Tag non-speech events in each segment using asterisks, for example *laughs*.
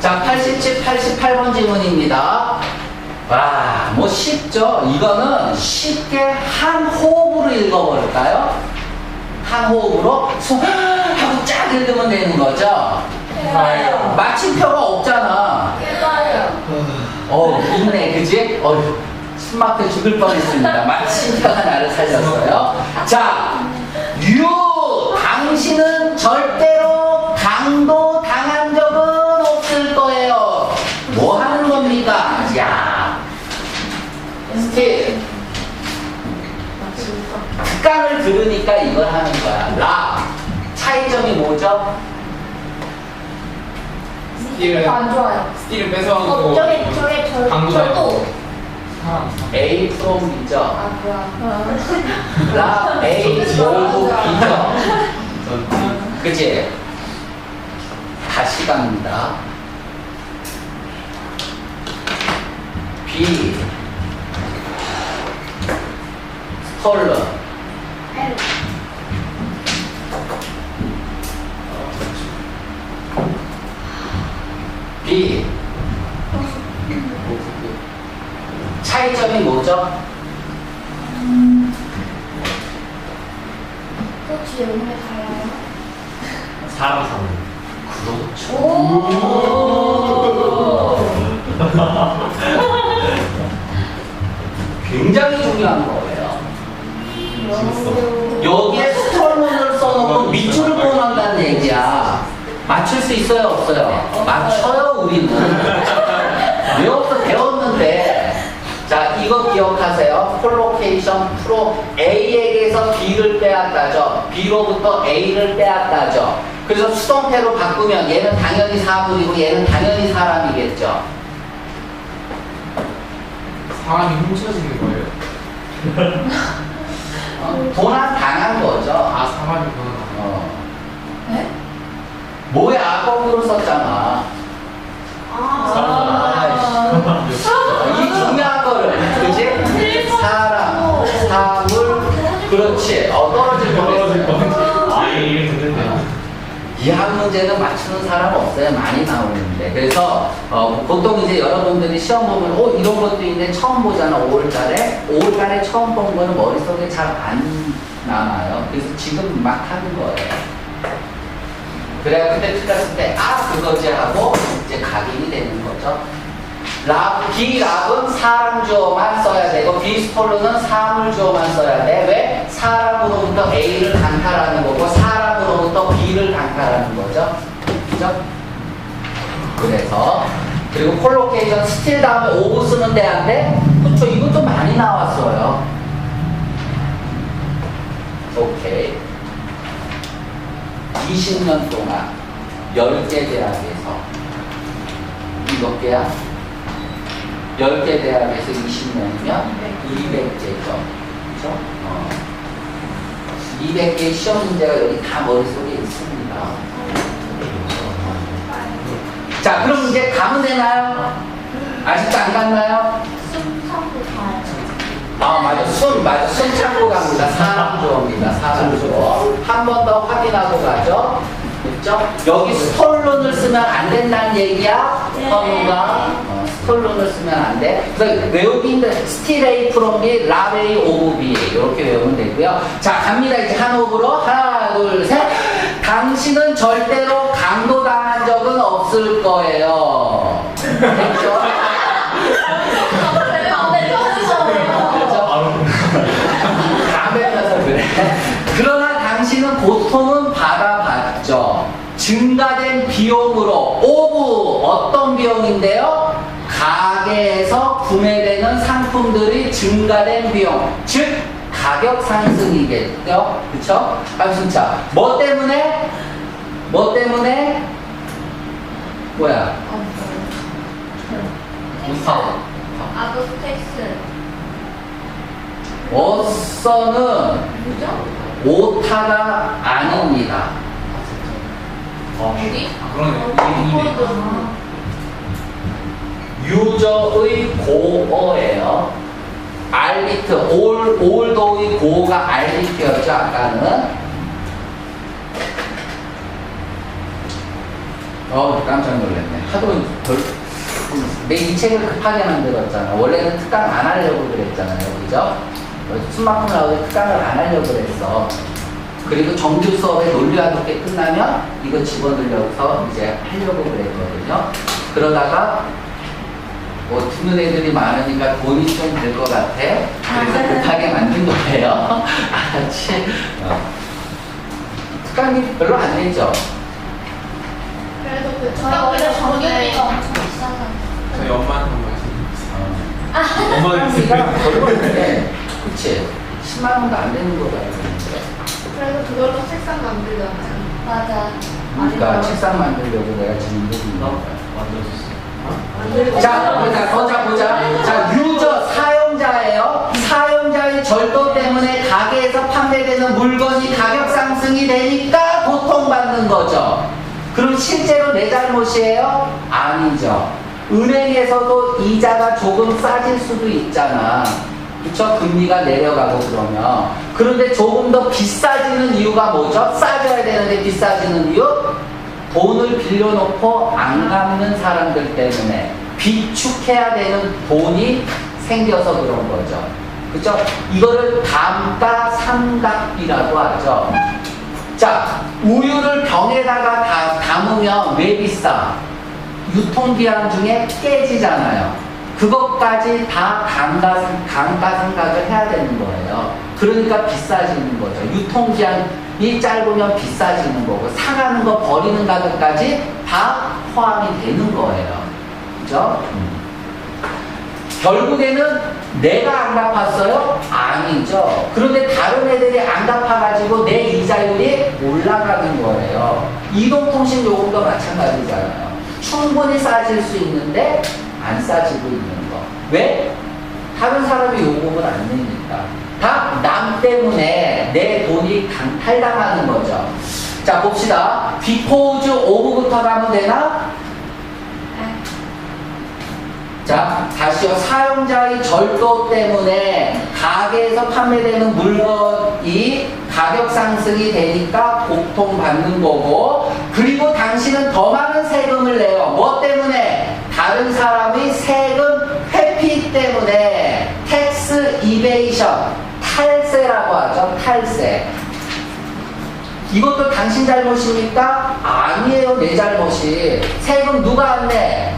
자, 87, 88번 질문입니다. 와, 뭐 쉽죠? 이거는 쉽게 한 호흡으로 읽어볼까요? 한 호흡으로 손 하고 쫙 읽으면 되는 거죠? 해봐요. 마침표가 없잖아. 어, 있네, 그지? 어휴, 숨막혀 죽을 뻔했습니다. 마침표가 나를 살렸어요. 자, 유, 당신은 절대 들으니까 이걸 하는 거야. 라, 차이점이 뭐죠? 스틸은 안 좋아요. 스틸은 어, 뺏어가고 저게, 저게 절, 강도다. 절도. A from B죠. 아, 뭐야. 라, A, 오고 B죠. 전 그치? 다시 갑니다. B 스톨러 B 차이점이 뭐죠? 그렇지, 여기는 달라요. 사람 사는 그렇죠. 오. 굉장히 중요한 거예요. 오. 여기에 스톨론을 써놓고 밑줄을 보는다는 얘기야. 맞출 수 있어요, 없어요? 맞춰요, 우리는. *laughs* 왜 없어? 배웠는데. 자, 이거 기억하세요. 콜로케이션 프로 A에게서 B를 빼앗다죠. B로부터 A를 빼앗다죠. 그래서 수동태로 바꾸면 얘는 당연히 사물이고 얘는 당연히 사람이겠죠. 사람이 훔쳐지는 거예요. 어? 도난 당한 거죠. 아 사람이 그거나. 어. 네? 뭐야, 거꾸로 썼잖아. 아. 이 중요한 거를, 그지? 사람, 사물, 그렇지. 어, 떨어질 떨어질 뻔했어요. 뻔. 아 이게 듣는데요. 이한 문제는 맞추는 사람 없어요. 많이 나오는데. 그래서, 어, 보통 이제 여러분들이 시험 보면, 어, 이런 것도 있는데 처음 보잖아, 5월달에. 5월달에 처음 본 거는 머릿속에 잘 안 남아요. 그래서 지금 막 하는 거예요. 그래야 그때 틀렸을 때, 아, 그거지 하고 이제 각인이 되는 거죠. 랍, 비랍은 사람 주어만 써야 되고, 비스폴로는 사물 주어만 써야 돼. 왜? 사람으로부터 A를 강탈하는 거고, 사람으로부터 B를 강탈하는 거죠. 그죠? 그래서, 그리고 콜로케이션 스틸 다음에 오브 쓰는 데안 돼? 그쵸, 이것도 많이 나왔어요. 오케이. 20년 동안 10개 대학에서 몇 개야? 10개 대학에서 20년이면 200개죠. 그죠? 어. 200개의 시험 문제가 여기 다 머릿속에 있습니다. 자, 그럼 이제 가면 되나요? 아직도 안 갔나요? 아, 맞아. 숨, 맞아. 숨 참고 갑니다. 사람 주어입니다. 사람 주어. 한 번 더 확인하고 가죠. 그죠? 여기 스톨론을 쓰면 안 된다는 얘기야? 네. 선우가. 어, 스톨론을 쓰면 안 돼. 그래서 외우기 힘든 스틸에이 프롬비 라베이 오브비 이렇게 외우면 되고요. 자, 갑니다. 이제 한 호흡으로. 하나, 둘, 셋. 당신은 절대로 강도당한 적은 없을 거예요. *laughs* 됐죠? 그래. *laughs* 그러나 당신은 고통은 받아봤죠. 증가된 비용으로 오브 어떤 비용인데요? 가게에서 구매되는 상품들이 증가된 비용, 즉 가격 상승이겠죠. 그쵸? 아 진짜 뭐 때문에? 뭐 때문에? 뭐야? 우사. 아브스텍스. 어서는 뭐죠? 오타가 아닙니다. 어디? 아 그러네. 이게 아. 유저의 고어예요. 알비트, 올, 올도의 고가 알비트였죠, 아까는. 어 깜짝 놀랐네. 하도 별, 내이 책을 급하게 만들었잖아. 원래는 특강 안 하려고 그랬잖아요. 그죠? 숨막힘 나오고 특강을 안 하려고 그랬어. 그리고 정규 수업에 논리화독해 끝나면 이거 집어넣으려서 이제 하려고 그랬거든요. 그러다가 뭐 듣는 애들이 많으니까 돈이 좀들것 같아. 그래서 급하게 만든 거예요. *laughs* 알았지? 어. 특강이 별로 안 됐죠? 그래도 그 저희 정규비가 엄청 비싸잖아요. 저희 엄마한테 한 말씀 어. 엄마는 특강비가 별로인데, 그치? 10만 원도 안 되는 거다. 그래서 그걸로 책상 만들잖아요. 맞아. 그러니까 책상 만들려고 내가 지금 해준 어? 거야. 만들어줬어요 자, 보자, 보자, 보자. 자, 유저, 사용자예요. 사용자의 절도 때문에 가게에서 판매되는 물건이 가격 상승이 되니까 고통받는 거죠. 그럼 실제로 내 잘못이에요? 아니죠. 은행에서도 이자가 조금 싸질 수도 있잖아. 그쵸? 금리가 내려가고 그러면. 그런데 조금 더 비싸지는 이유가 뭐죠? 싸져야 되는데 비싸지는 이유? 돈을 빌려놓고 안 갚는 사람들 때문에 비축해야 되는 돈이 생겨서 그런 거죠. 그죠? 이거를 감가상각비라고 하죠. 자, 우유를 병에다가 다, 담으면 왜 비싸? 유통기한 중에 깨지잖아요. 그것까지 다 감가, 감가상각을 해야 되는 거예요. 그러니까 비싸지는 거죠. 유통기한이 짧으면 비싸지는 거고, 상하는 거 버리는 가격까지 다 포함이 되는 거예요. 그죠? 음. 결국에는 내가 안 갚았어요? 아니죠. 그런데 다른 애들이 안 갚아가지고 내 이자율이 올라가는 거예요. 이동통신 요금도 마찬가지잖아요. 충분히 싸질 수 있는데 안 싸지고 있는 거. 왜? 다른 사람이 요금을 안 내니까. 다 남 때문에 내 돈이 강탈당하는 거죠. 자, 봅시다. 비포즈 오브부터 가면 되나? 자, 다시요. 사용자의 절도 때문에 가게에서 판매되는 물건이 가격 상승이 되니까 고통받는 거고, 그리고 당신은 더 많은 세금을 내요. 뭐? 다른 사람의 세금 회피 때문에 텍스 이베이션, 탈세라고 하죠. 탈세. 이것도 당신 잘못입니까? 아니에요. 내 잘못이. 세금 누가 안 내?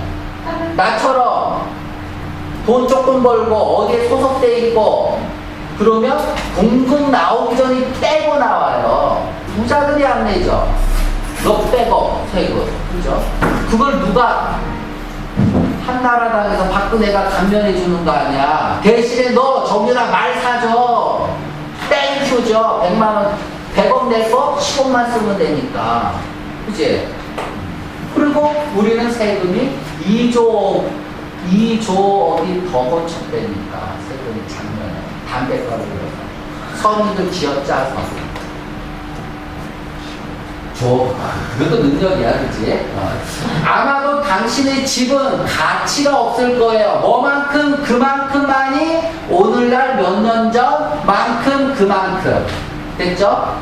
나처럼 돈 조금 벌고 어디에 소속돼 있고 그러면 공급 나오기 전에 빼고 나와요. 부자들이 안 내죠. 너 빼고 세금. 그죠? 그걸 누가 한나라당에서 박근혜가 감면해 주는 거 아니야. 대신에 너 정유라 말 사줘. 땡큐죠. 100만 원, 100억 내고 10억만 쓰면 되니까. 그지? 그리고 우리는 세금이 2조, 2조억이 더 건축되니까 세금이 작년에 담배가루 들어서 서민들 쥐어짜서 줘. 그것도 능력이야, 그치? 어. 아마도 당신의 집은 가치가 없을 거예요. 뭐만큼 그만큼 많이 오늘날 몇 년 전 만큼 그만큼. 됐죠?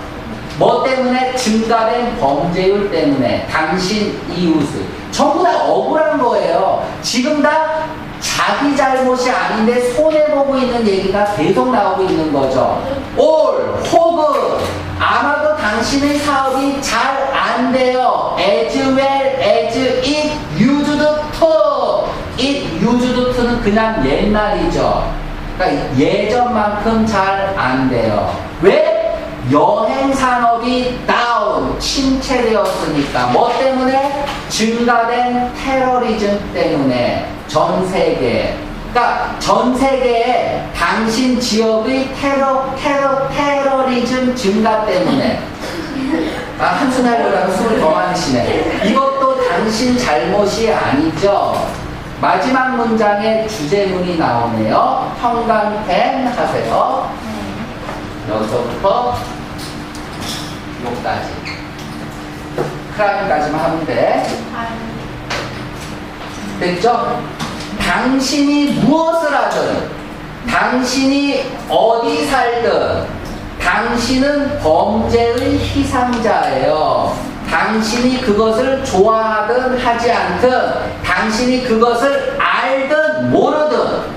뭐 때문에 증가된 범죄율 때문에 당신 이웃을 전부 다 억울한 거예요. 지금 다 자기 잘못이 아닌데 손해보고 있는 얘기가 계속 나오고 있는 거죠. 올, 혹은 아마도 당신의 사업이 잘 안 돼요. as well as it used to. it used to는 그냥 옛날이죠. 그러니까 예전만큼 잘 안 돼요. 왜? 여행 산업이 다운, 침체되었으니까. 뭐 때문에? 증가된 테러리즘 때문에 전 세계. 그러니까 전 세계에 당신 지역의 테러, 테러, 테러리즘 증가 때문에. 아, 한숨 하려다가 숨을 더 많이 쉬네. 이것도 당신 잘못이 아니죠. 마지막 문장에 주제문이 나오네요. 형광펜 하세요. 여기서부터 여기까지. 크라임까지만 하면 돼. 됐죠? 당신이 무엇을 하든, 당신이 어디 살든, 당신은 범죄의 희생자예요. 당신이 그것을 좋아하든 하지 않든 당신이 그것을 알든 모르든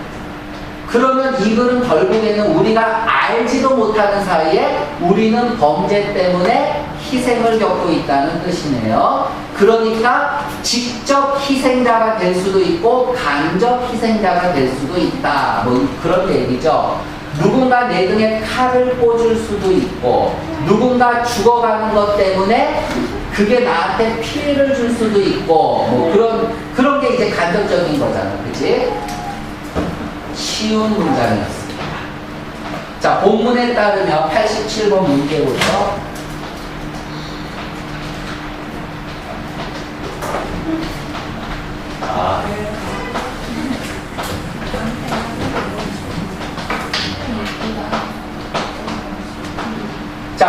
그러면 이 글은 결국에는 우리가 알지도 못하는 사이에 우리는 범죄 때문에 희생을 겪고 있다는 뜻이네요. 그러니까 직접 희생자가 될 수도 있고 간접 희생자가 될 수도 있다. 뭐 그런 얘기죠. 누군가 내 등에 칼을 꽂을 수도 있고 누군가 죽어가는 것 때문에 그게 나한테 피해를 줄 수도 있고 뭐 그런 그런 게 이제 간접적인 거잖아. 그지? 쉬운 문장이었습니다. 자, 본문에 따르면 87번 문제부터 자,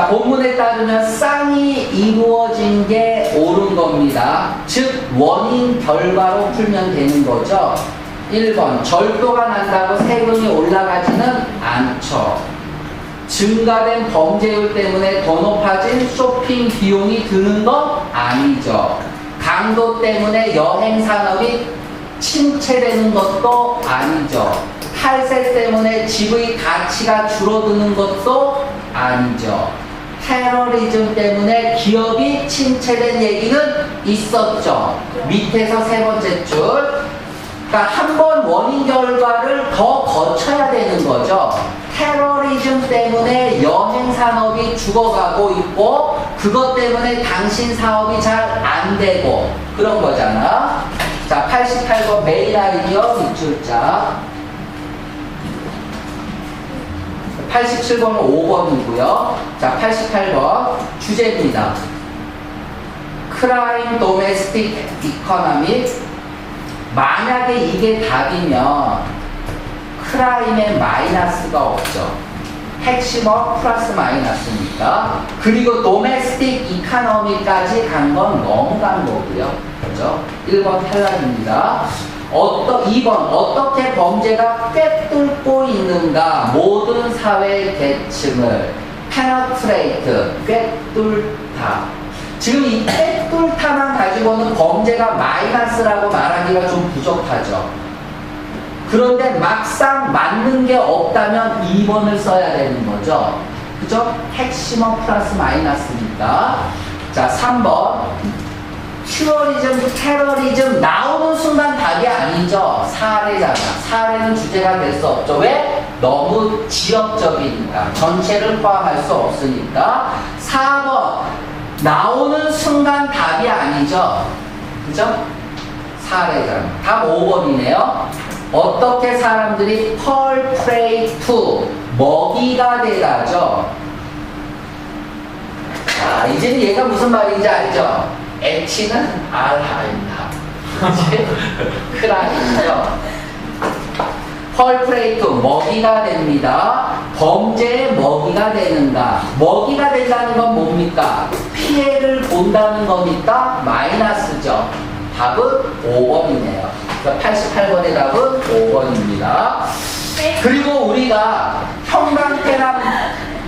자, 본문에 따르면 쌍이 이루어진 게 옳은 겁니다. 즉, 원인 결과로 풀면 되는 거죠. 1번, 절도가 난다고 세금이 올라가지는 않죠. 증가된 범죄율 때문에 더 높아진 쇼핑 비용이 드는 건 아니죠. 강도 때문에 여행 산업이 침체되는 것도 아니죠. 탈세 때문에 집의 가치가 줄어드는 것도 아니죠. 테러리즘 때문에 기업이 침체된 얘기는 있었죠. 밑에서 세 번째 줄. 그러니까 한 번 원인 결과를 더 거쳐야 되는 거죠. 테러리즘 때문에 여행 산업이 죽어가고 있고 그것 때문에 당신 사업이 잘 안 되고 그런 거잖아. 자, 88번 메인 아이디어 밑줄자. 87번은 5번이고요. 자, 88번 주제입니다. 크라임 도메스틱 이코노미 만약에 이게 답이면 크라임에 마이너스가 없죠. 핵심어 플러스 마이너스니까. 그리고 도메스틱 이카노미까지 간건 너무 간 거고요. 그죠? 1번 탈락입니다. 어떠, 2번 어떻게 범죄가 꿰뚫고 있는가? 모든 사회 계층을 페너트레이트 꿰뚫다. 지금 이 꿰뚫다만 가지고는 범죄가 마이너스라고 말하기가 좀 부족하죠. 그런데 막상 맞는 게 없다면 2번을 써야 되는 거죠. 그죠? 핵심어 플러스 마이너스니까. 자 3번 퓨어리즘, 테러리즘 나오는 순간 답이 아니죠. 사례잖아. 사례는 주제가 될 수 없죠. 왜? 너무 지역적이니까. 전체를 포함할 수 없으니까. 4번. 나오는 순간 답이 아니죠. 그죠? 사례잖아. 답 5번이네요. 어떻게 사람들이 펄 프레이 투 먹이가 돼가죠. 자, 이제는 얘가 무슨 말인지 알죠? H는 알하입니다. 크라이죠. 펄프레이트 먹이가 됩니다. 범죄의 먹이가 되는가? 먹이가 된다는 건 뭡니까? 피해를 본다는 겁니까? 마이너스죠. 답은 5번이네요. 88번의 답은 5번입니다. 그리고 우리가 형광펜한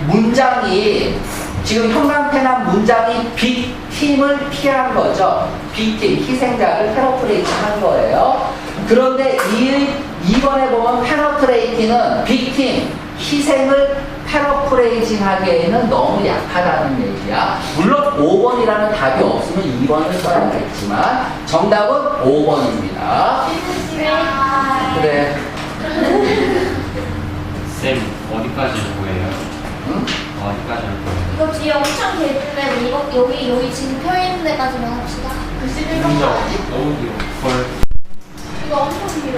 문장이 지금 형광펜한 문장이 빅팀을 피한 거죠. 빅팀, 희생자를 페너트레이팅 한 거예요. 그런데 이, 이번에 보면 페너트레이팅은 빅팀, 희생을 페너프레이징 하기에는 너무 약하다는 얘기야. 물론 5번이라는 답이 없으면 2번을 써야겠지만 정답은 5번입니다. 그래. *laughs* 쌤 어디까지 보여요? 할 거예요? 이거 뒤에 엄청 길는데 이거 여기 여기 지금 펴 있는 데까지만 합시다. 91번 진짜 너무 길어. 헐. 이거 엄청 길어.